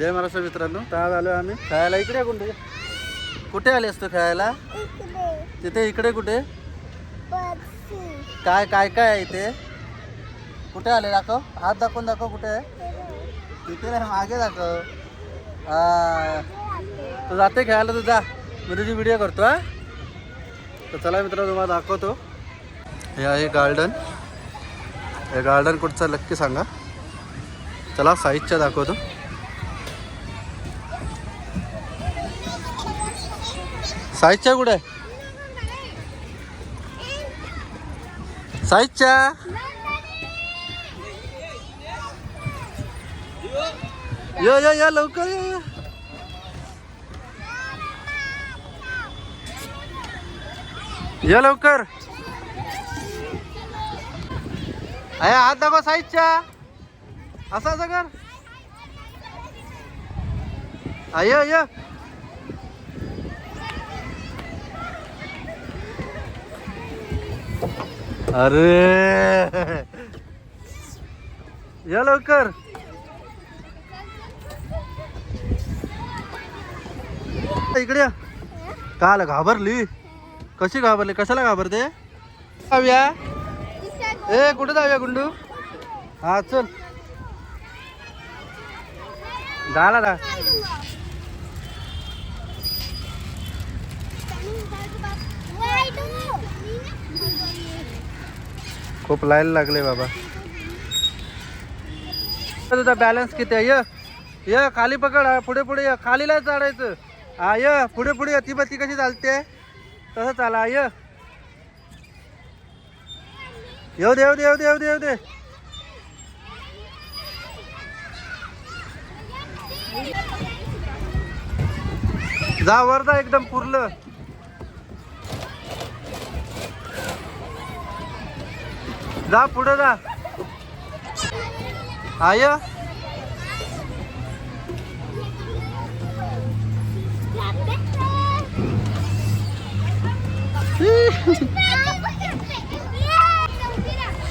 जय महाराष्ट्र मित्रांनो. तर आलो आम्ही खेळायला. इकडे कुठे कुठे आले असतो खेळायला? तिथे इकडे कुठे? काय काय काय आहे इथे? कुठे आले? दाखव. हात दाखवून दाखव कुठे आहे. तिथे नाही मागे दाखव. हा. तू जाते खेळायला तू जा. मी तुझी व्हिडिओ करतो हा. तर चला मित्र तुम्हाला दाखवतो. हे आहे गार्डन हे गार्डन कुठचं नक्की सांगा. चला साईजच्या दाखवतो. साईजच्या कुठे? आहे यो या या लवकर या या. लवकर. अरे हात दाखव साईजच्या. असा असं कर अय अरे. या लवकर. इकडे या. काल घाबरली. कशी घाबरली? कशाला घाबरते? जाऊया. ए कुठे जाऊया गुंडू? हा चल. झाला ना खूप लाईन लागले बाबा. तुझा बॅलन्स किती आहे? य. य खाली पकड. पुढे पुढे ये. खालीला चढायचं. हा य. पुढे पुढे ये. ती बत्ती कशी चालते? तसं चाला. य. येऊ दे येऊ दे येऊ दे येऊ दे येऊ दे. जा वर जा एकदम पुरलं. जा पुढे जा. आय.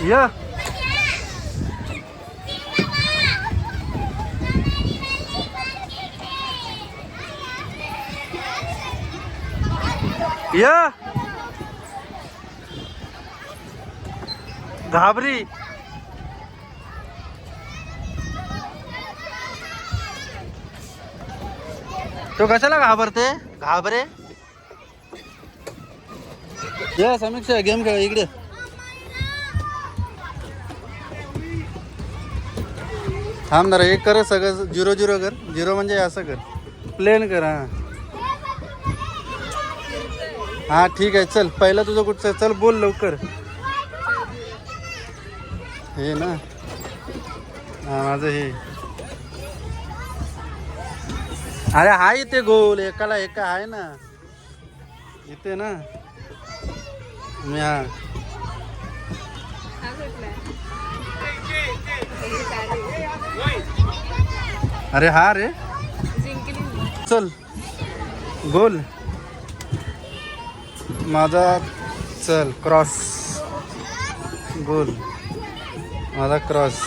य. य. घाबरी. तो कशाला घाबरते? घाबरे? या समीक्षा गेम खेळ इकडे. थांब जरा एक कर सगळं झिरो झिरो कर. झिरो म्हणजे असं कर. प्लेन कर हा. हा ठीक आहे चल. पहिलं तुझं कुठचं चल बोल लवकर. हे ना. हा माझं हे. अरे हाय इथे गोल एकाला एका आहे ना. इथे ना. मी हा. अरे हा रे. चल. गोल. माझा चल क्रॉस. गोल. माझा क्रॉस.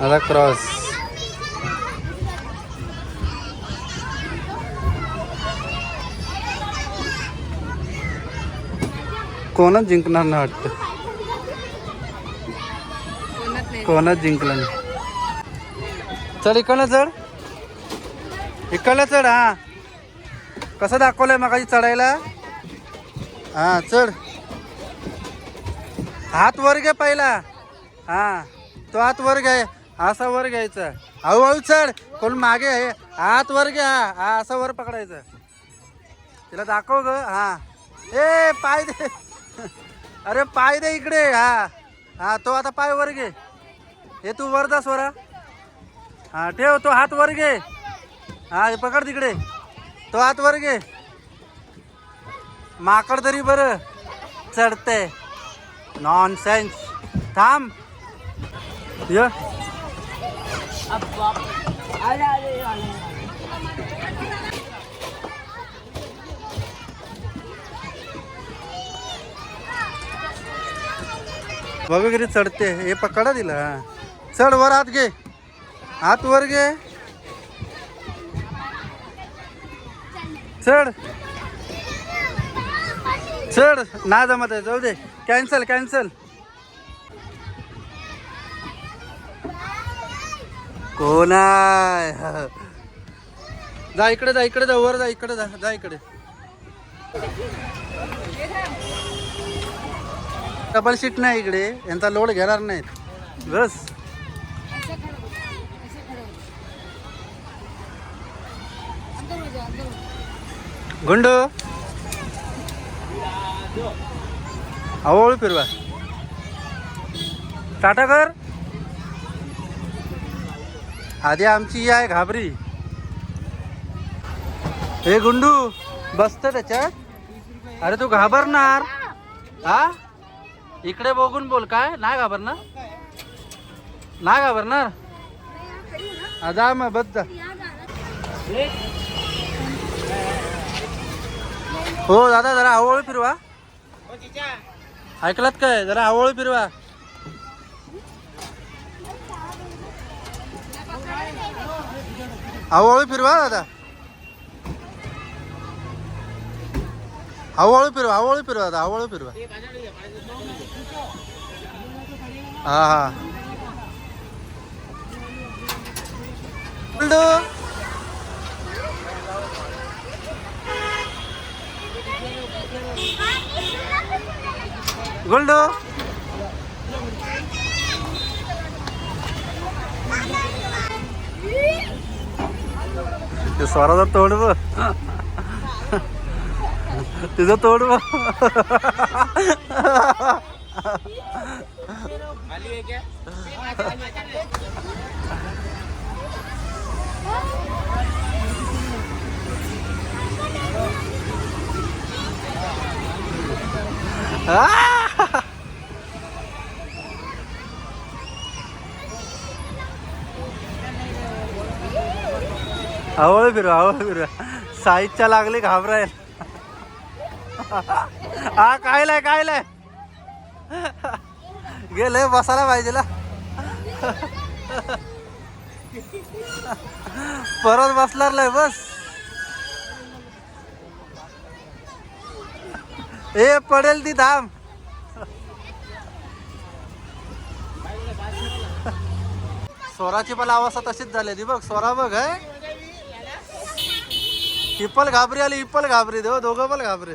माझा क्रॉस. कोणच जिंकणार नाही वाटतं. कोणच जिंकलं नाही. चल इकडनं चढ. इकडलं चढ हा. कसं दाखवलंय मगाशी चढायला? हा चढ. हात वर घे पहिला. हा तो हात वर घे. असा वर घ्यायचा. हळूहळू चढ. कोण मागे आहे? हात वर घ्या. हा असा वर पकडायचं. तिला दाखव ग. हा. ए पाय दे. अरे पाय दे इकडे. हा. हा तो आता पाय वर घे. हे तू वर जा स्वरा. हा ठेव. तो हात वर घे. हा पकड तिकडे. तो हात वर घे. माकड तरी बरं. चढते नॉन सेन्स थांब. य. वगैरे किती चढते. हे पकडा दिला. चढ वर आत घे. आत वर घे. चढ. चढ ना जमत आहे जाऊ दे. कॅन्सल कॅन्सल कोण जा इकडे जा इकडे जा वर जा इकडे जा जा इकडे. डबल सीट नाही इकडे यांचा लोड घेणार नाहीत. बस. गुंडू. हळूहळू फिरवा. टाटा कर. आधी आमची ही आहे घाबरी. हे गुंडू बसत त्याच्यात. अरे तू घाबरणार. हा? इकडे बघून बोल काय? नाही घाबरणार? नाही घाबरणार? हा, जा मग बस हो दादा जरा हळूहळू फिरवा. ऐकलात काय? जरा आवळ फिरवा. आवळ फिरवा दादा. आवळ फिरवा आवळ फिरवा दादा आवळ फिरवा. हा हा. गुल्डू गुल्डू ते स्वराचं तोड बघ तिचं तोड बघ आ! साईजच्या लागले घाबरायल. हा कायलाय कायलाय? गेले बसायला पाहिजे ना. परत बसणार नाही बस. ए पडेल ती धाम. स्वराची पण अवस्था तशीच झाली ती बघ. स्वरा बघ आहे इप्पल घाबरी आली इप्पल घाबरी दे हो, दोघं पण घाबरे.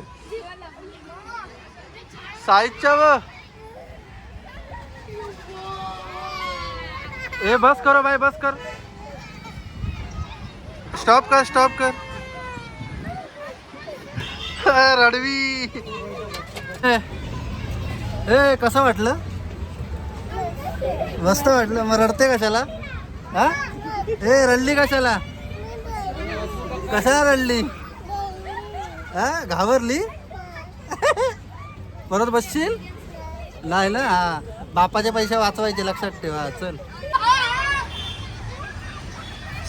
साईजच्या व. ए बस करो भाई बस कर. स्टॉप कर स्टॉप कर. रडवी. ए, ए कसं वाटलं? मस्त वाटलं. मग रडते कशाला? हा? ए रडली कशाला? कशाला रडली? हा घाबरली? परत बसशील? नाही ना हा. बापाचे पैसे वाचवायचे लक्षात ठेवा चल.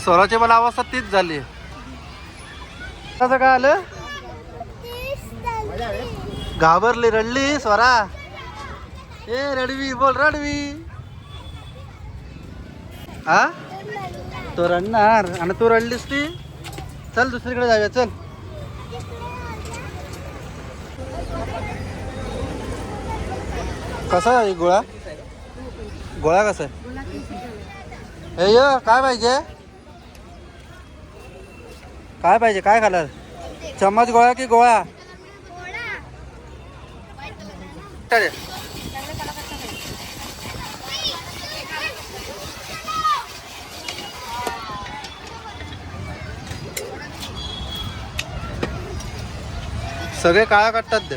स्वराची मला अवस्था तीच झाली. कसं काय आलं? घाबरली रडली स्वरा. ए रडवी बोल रडवी. हा? तो रडणार. आणि तू रडलीस ती? चल दुसरीकडे जाऊया चल. कसा आहे गोळा? गोळा कसा आहे? हे काय पाहिजे? काय पाहिजे? काय खाणार? चम्मच गोळा की गोळा? सगळे काळा काढतात ते.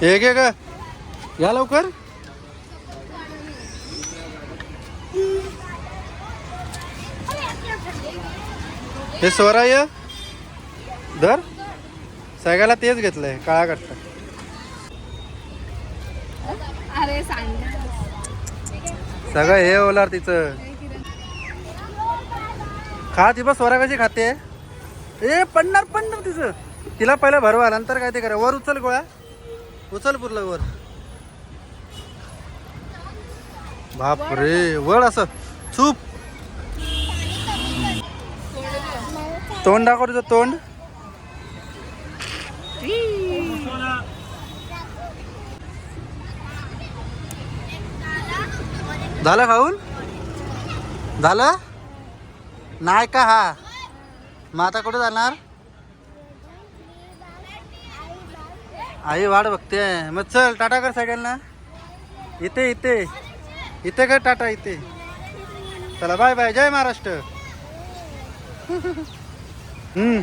हे घे का घ्या लवकर. हे स्वराय धर. सगळ्याला तेच घेतलंय काळा कट्टा अरे सगळं हे ओलार तिचं. खा ती बस स्वरा कशी खाते? ए पडणार पडणार तिचं. तिला पहिलं भरवा नंतर काय ते करा. वर उचल गोळ्या. उचल पुरलं वर. बाप रे वळ असं. चूप. तोंड दाखव तुझं तोंड. झालं खाऊन? झालं? नाही का हा? मग आता कुठे जाणार? आई वाट बघते. मग चल टाटा कर सगळ्यांना. इथे इथे. इथे कर टाटा इथे. चला बाय बाय. जय महाराष्ट्र. हम्म.